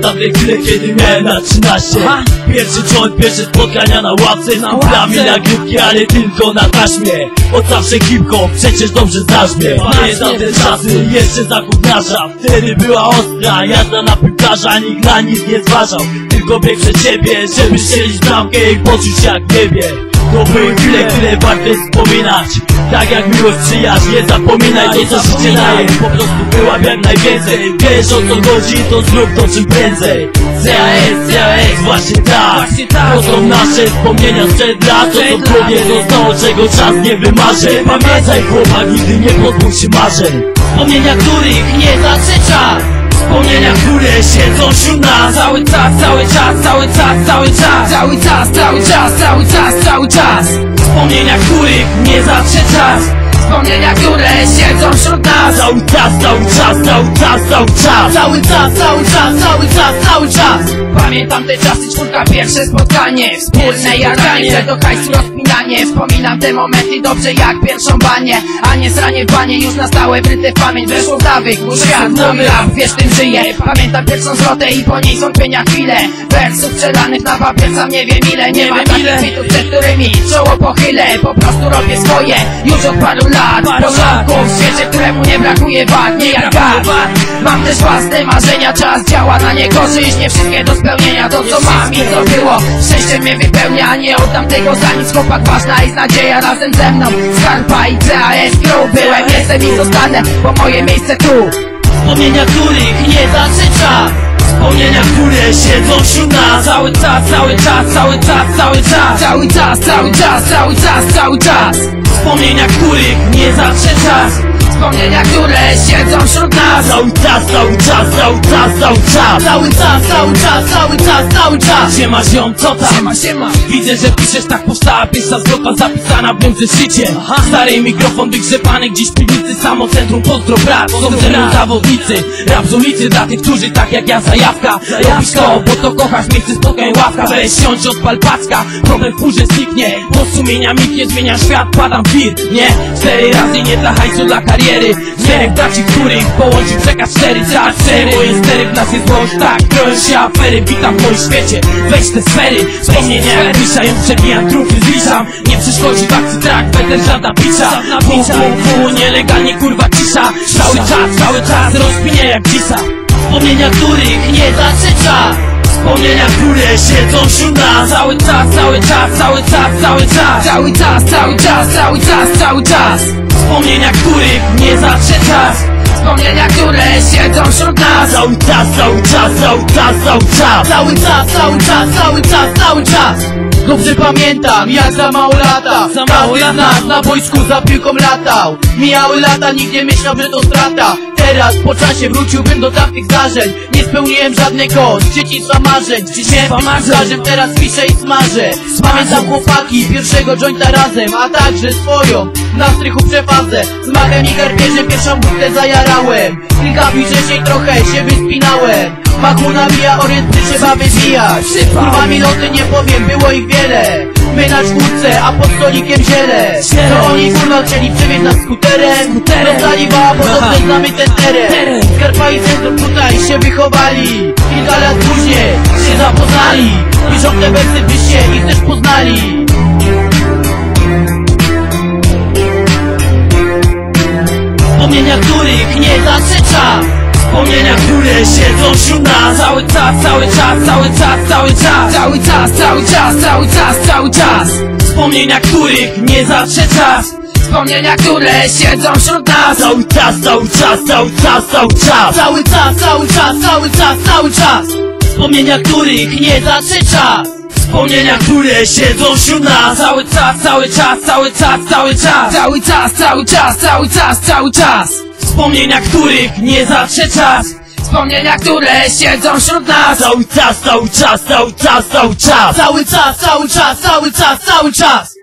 tamte chwile, kiedy miałem lat 13 Pierwszy joint, pierwsze spotkania na ławce. Z kumplami nagrywki, ale tylko na taśmie. Od zawsze hip-hop, przecież dobrze znasz mnie. Pamiętam te czasy, jeszcze za gówniarza Wtedy była ostra, jazda na piłkarza Nikt na nic nie zważał, tylko bieg przed siebie Żeby strzelić bramkę i poczuć się jak niebie to były chwile, które warto wspominać. Tak jak miłość, przyjaźń, nie zapominaj To co życie daje, po prostu byłam jak najwięcej. Wiesz o co chodzi, to zrób to czym prędzej. CAS, CAS, właśnie tak. To są nasze wspomnienia sprzed lat. To co w głowie zostało, czego czas nie wymarzy. Pamiętaj chłopak, nigdy nie pozbął się marzeń. Wspomnienia, których nie zasycza Wspomnienia, które siedzą wśród nas. Cały czas, cały czas, cały czas, cały czas Cały czas, cały czas, cały czas, cały czas. Wspomnienia, których nie zaprzeczasz Wspomnienia, które siedzą wśród nas. Cały czas, cały czas, cały czas, cały czas. Cały czas, cały czas, cały czas, cały czas. Pamiętam te czasy, czwórka, pierwsze spotkanie Wspólne jaranie, że do hajsu rozpinanie. Wspominam te momenty dobrze jak pierwszą banie A nie sranie banie, już na stałe wryte w pamięć Weszło w nawyk, mój rap, wiesz tym żyję Pamiętam pierwszą zwrotę i po niej zwątpienia chwilę Wersów przelanych na papier, sam nie wiem ile. Nie ma takich bitów, przed którymi czoło pochylę. Po prostu robię swoje, już od paru lat Porządku w świecie, któremu nie brakuje wad Nie jak gad. Mam też własne marzenia, czas działa na niekorzyść Nie wszystkie do spełnienia, to co mam i co było Szczęście mnie wypełnia, nie oddam tego za nic. Chłopak ważna jest nadzieja razem ze mną Skarpa i CAS Crew Byłem, jestem i zostanę, bo moje miejsce tu. Wspomnienia, których nie zasycza Wspomnienia, które siedzą wśród nas Cały czas, cały czas, cały czas, cały czas. Cały czas, cały czas, cały czas, cały czas. Wspomnienia, których nie zaprzeczasz Wspomnienia, które siedzą wśród nas. Cały czas, cały czas, cały czas, cały czas. Cały czas, cały czas, cały czas, cały czas. Siema ziom, co tam? Siema, siema Widzę, że piszesz tak powstała pierwsza zwrotna zapisana w moim zeszycie Stary mikrofon wygrzebany gdzieś w piwnicy Samo centrum pozdro brat, są ze mną zawodnicy Rap z ulicy dla tych, którzy tak jak ja zajawka. Robisz to, bo to kochasz, miejsce spotkań ławka. Weź siądź odpal packa, problem w furze zniknie Bo sumienia mi nie zmienia świat, padam w wir Nie, cztery razy nie dla hajsu, dla kariery. Czterech braci, których połączył przekaz cztery za cztery. Moje stery w nas jest złość, tak, kroją się afery Witam w moim świecie, weź te sfery Wspomnienia jak pisza, ją przebijam, trupy zliczam Nie przeszkodzi w akcji trak, będę żadna Fu, fu, fu, nielegalnie kurwa cisza. Cały czas, cały czas rozpinie jak dzisa Wspomnienia, których nie zasycza Wspomnienia, które siedzą wśród nas Cały czas, cały czas, cały czas, cały czas Cały czas, cały czas, cały czas, cały czas Wspomnienia, których nie zaprzeczasz Wspomnienia, które siedzą wśród nas Cały czas, cały czas, cały czas, cały czas Cały czas, cały czas, cały czas, cały czas Dobrze pamiętam, jak za mało lata. Za mało Każdy z nas na boisku za piłką latał. Mijały lata, nikt nie myślał, że to strata. Teraz po czasie wróciłbym do tamtych zdarzeń. Nie spełniłem żadnego z dzieciństwa marzeń. Dzieciństwa marzeń, teraz piszę i smażę. Pamiętam chłopaki, pierwszego jointa razem A także swoją, na strychu przefazę Z machem i garbierzem pierwszą butlę zajarałem. Kilka wcześniej trochę się wyspinałem Machu nabija, orienty trzeba wywijać Kurwa minuty nie powiem, było ich wiele. My na czwórce, a pod stolikiem ziele To oni kurwa chcieli przewieźć nas skuterem. Rozdali wała, bo dobrze znamy ten teren. Skarpa i centrum tutaj się wychowali. Kilka lat później się zapoznali. Piszą te wersy, byście ich też poznali czas, cały czas, cały czas Cały czas, cały czas, cały czas, cały czas Wspomnienia, których nie zaprzeczasz Wspomnienia, które siedzą wśród nas Cały czas, cały czas, cały czas, cały czas Cały czas, cały czas, cały czas, cały czas Wspomnienia, których nie zasycza Wspomnienia, które siedzą wśród nas Cały czas, cały czas, cały czas, cały czas Cały czas, cały czas, cały czas, cały czas Wspomnienia, których nie zaprzeczasz Wspomnienia, które siedzą wśród nas. Cały czas, cały czas, cały czas, cały czas. Cały czas, cały czas, cały czas, cały czas